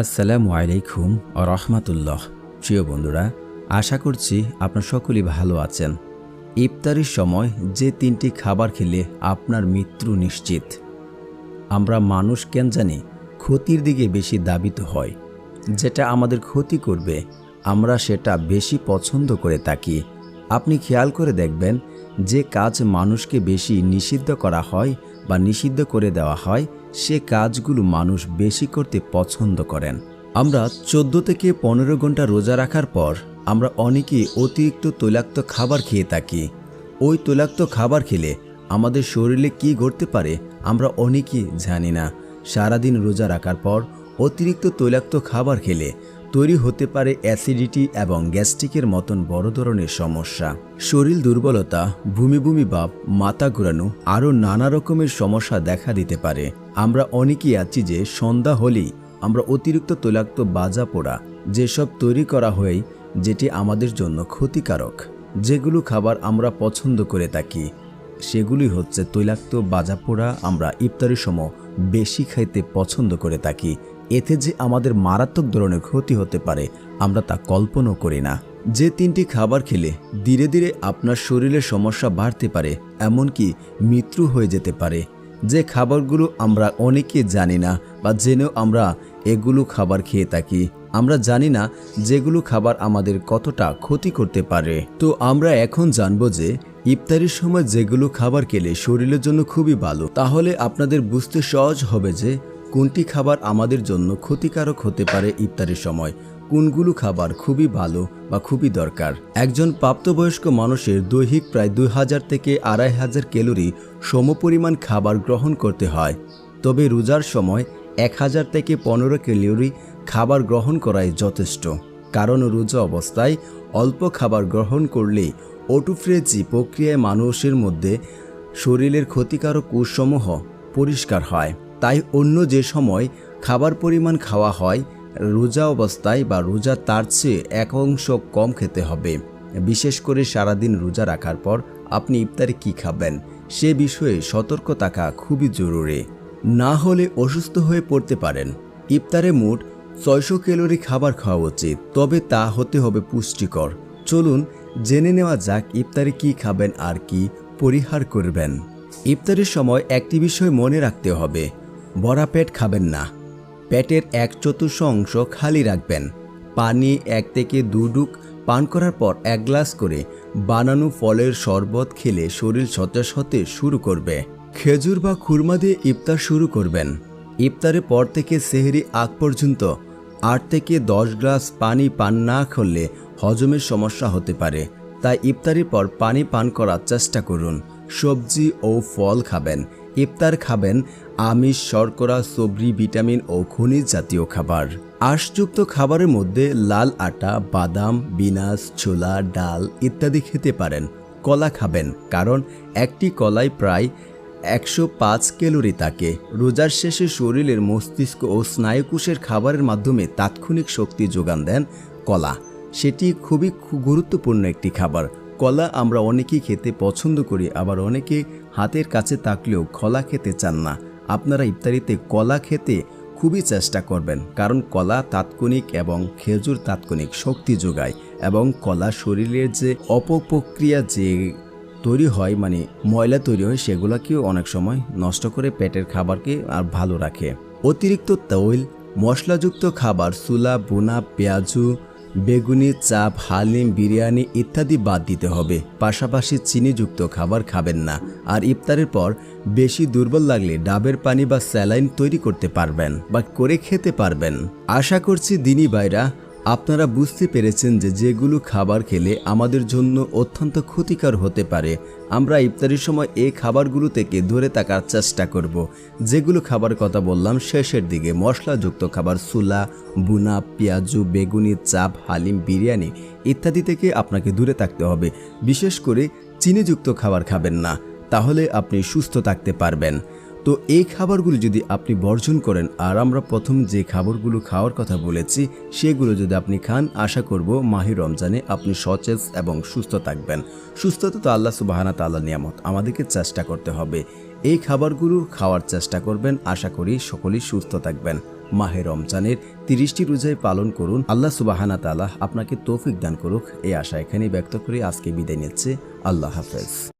আসসালামু আলাইকুম রহমাতুল্লাহ। প্রিয় বন্ধুরা, আশা করছি আপনার সকলেই ভালো আছেন। ইফতারির সময় যে তিনটি খাবার খেলে আপনার মৃত্যু নিশ্চিত। আমরা মানুষ কেন জানি ক্ষতির দিকে বেশি দাবিত হয় যেটা আমাদের ক্ষতি করবে, আমরা সেটা বেশি পছন্দ করে থাকি। আপনি খেয়াল করে দেখবেন, যে কাজ মানুষকে বেশি নিষিদ্ধ করা হয় বা নিষিদ্ধ করে দেওয়া হয় সে কাজগুলো মানুষ বেশি করতে পছন্দ করেন। আমরা চোদ্দ থেকে পনেরো ঘণ্টা রোজা রাখার পর আমরা অনেকেই অতিরিক্ত তৈলাক্ত খাবার খেয়ে থাকি। ওই তৈলাক্ত খাবার খেলে আমাদের শরীরে কি ঘটতে পারে আমরা অনেকেই জানি না। সারাদিন রোজা রাখার পর অতিরিক্ত তৈলাক্ত খাবার খেলে তৈরি হতে পারে অ্যাসিডিটি এবং গ্যাস্ট্রিকের মতন বড় ধরনের সমস্যা। শরীর দুর্বলতা, ভূমি ভূমি ভাব, মাথা ঘোরানো, আরও নানা রকমের সমস্যা দেখা দিতে পারে। আমরা অনেকেই আছি যে সন্ধ্যা হলেই আমরা অতিরিক্ত তৈলাক্ত বাজা পোড়া যেসব তৈরি করা হয়, যেটি আমাদের জন্য ক্ষতিকারক। যেগুলো খাবার আমরা পছন্দ করে থাকি, সেগুলি হচ্ছে তৈলাক্ত বাজা পোড়া আমরা ইফতারের সময় বেশি খাইতে পছন্দ করে থাকি। এতে যে আমাদের মারাত্মক ধরনের ক্ষতি হতে পারে, আমরা তা কল্পনাও করি না। যে তিনটি খাবার খেলে ধীরে ধীরে আপনার শরীরের সমস্যা বাড়তে পারে, এমনকি মৃত্যু হয়ে যেতে পারে। যে খাবারগুলো আমরা অনেকে জানি না বা জেনেও আমরা এগুলো খাবার খেয়ে থাকি। আমরা জানি না যেগুলো খাবার আমাদের কতটা ক্ষতি করতে পারে। তো আমরা এখন জানব যে ইফতারির সময় যেগুলো খাবার খেলে শরীরের জন্য খুবই ভালো, তাহলে আপনাদের বুঝতে সহজ হবে যে কোনটি খাবার আমাদের জন্য ক্ষতিকারক হতে পারে ইফতারির সময়। কোনগুলো খাবার খুবই ভালো বা খুবই দরকার? একজন প্রাপ্তবয়স্ক মানুষের দৈহিক প্রায় দুই হাজার থেকে আড়াই হাজার ক্যালোরি সমপরিমাণ খাবার গ্রহণ করতে হয়। তবে রোজার সময় এক হাজার থেকে পনেরো ক্যালোরি খাবার গ্রহণ করাই যথেষ্ট। কারণ রোজা অবস্থায় অল্প খাবার গ্রহণ করলেই অটোফ্রেজি প্রক্রিয়ায় মানুষের মধ্যে শরীরের ক্ষতিকারক কোষসমূহ পরিষ্কার হয়। তাই অন্য যে সময় খাবার পরিমাণ খাওয়া হয় রোজা অবস্থায় বা রোজা তার চেয়ে এক অংশ কম খেতে হবে। বিশেষ করে সারাদিন রোজা রাখার পর আপনি ইফতারে কি খাবেন, সে বিষয়ে সতর্ক থাকা খুবই জরুরি। না হলে অসুস্থ হয়ে পড়তে পারেন। ইফতারে মোট ছয়শো ক্যালোরি খাবার খাওয়া উচিত, তবে তা হতে হবে পুষ্টিকর। চলুন জেনে নেওয়া যাক ইফতারে কি খাবেন আর কি পরিহার করবেন। ইফতারের সময় একটি বিষয় মনে রাখতে হবে, বড়া পেট খাবেন না। পেটের এক চতুর্থ অংশ খালি রাখবেন। পানি এক থেকে দুডুক পান করার পর এক গ্লাস করে বানানো ফলের শরবত খেলে শরীর সতেজ হতে শুরু করবে। খেজুর বা খুরমা দিয়ে ইফতার শুরু করবেন। ইফতারের পর থেকে সেহরি আগ পর্যন্ত আট থেকে দশ গ্লাস পানি পান না করলে হজমের সমস্যা হতে পারে। তাই ইফতারির পর পানি পান করার চেষ্টা করুন। সবজি ও ফল খাবেন। ইফতার খাবেন আমিষ, শর্করা সবরি ভিটামিন ও খনিজ জাতীয় খাবার। আঁশযুক্ত খাবারের মধ্যে লাল আটা, বাদাম বিনাস ছোলা, ডাল ইত্যাদি খেতে পারেন। কলা খাবেন, কারণ একটি কলাই প্রায় একশো পাঁচ ক্যালোরি থাকে। রোজার শেষে শরীরের মস্তিষ্ক ও স্নায়ুকোষের খাবারের মাধ্যমে তাৎক্ষণিক শক্তি যোগান দেন কলা। সেটি খুবই গুরুত্বপূর্ণ একটি খাবার। কলা আমরা অনেকেই খেতে পছন্দ করি, আবার অনেকে হাতের কাছে থাকলেও কলা খেতে চান না। আপনারা ইফতারিতে কলা খেতে খুবই চেষ্টা করবেন, কারণ কলা তাৎক্ষণিক এবং খেজুর তাৎক্ষণিক শক্তি যোগায় এবং কলা শরীরের যে অপপ্রক্রিয়া যে তৈরি হয় মানে ময়লা তৈরি হয়, সেগুলোকেও অনেক সময় নষ্ট করে পেটের খাবারকে আর ভালো রাখে। অতিরিক্ত তৈল, মশলাযুক্ত খাবার সুলা বোনা পেঁয়াজু বেগুনি, চাপ, হালিম, বিরিয়ানি ইত্যাদি বাদ দিতে হবে। পাশাপাশি চিনিযুক্ত খাবার খাবেন না। আর ইফতারের পর বেশি দুর্বল লাগলে ডাবের পানি বা স্যালাইন তৈরি করতে পারবেন বা করে খেতে পারবেন। আশা করছি দিনী বাইরা আপনারা বুঝতে পেরেছেন যে যেগুলো খাবার খেলে আমাদের জন্য অত্যন্ত ক্ষতিকর হতে পারে। আমরা ইফতারির সময় এই খাবারগুলো থেকে দূরে থাকার চেষ্টা করব। যেগুলো খাবার কথা বললাম, শেষের দিকে মশলাযুক্ত খাবার, সুলা বুনা পেঁয়াজু, বেগুনি, চাপ, হালিম, বিরিয়ানি ইত্যাদি থেকে আপনাকে দূরে থাকতে হবে। বিশেষ করে চিনিযুক্ত খাবার খাবেন না, তাহলে আপনি সুস্থ থাকতে পারবেন। তো এই খাবারগুলো যদি আপনি বর্জন করেন, আর আমরা প্রথম যে খাবারগুলো খাওয়ার কথা বলেছি, সেগুলো যদি আপনি খান, আশা করব মাহি রমজানে আপনি সচেত এবং সুস্থ থাকবেন। সুস্থতা তো আল্লাহ সুবাহানা তাল্লাহ নিয়ামত। আমাদেরকে চেষ্টা করতে হবে। এই খাবারগুলো খাওয়ার চেষ্টা করবেন, আশা করি সকলেই সুস্থ থাকবেন। মাহে রমজানের তিরিশটি রোজায় পালন করুন। আল্লাহ সুবাহানা তালা আপনাকে তৌফিক দান করুক। এই আশা এখানেই ব্যক্ত করে আজকে বিদায় নিচ্ছে। আল্লাহ হাফেজ।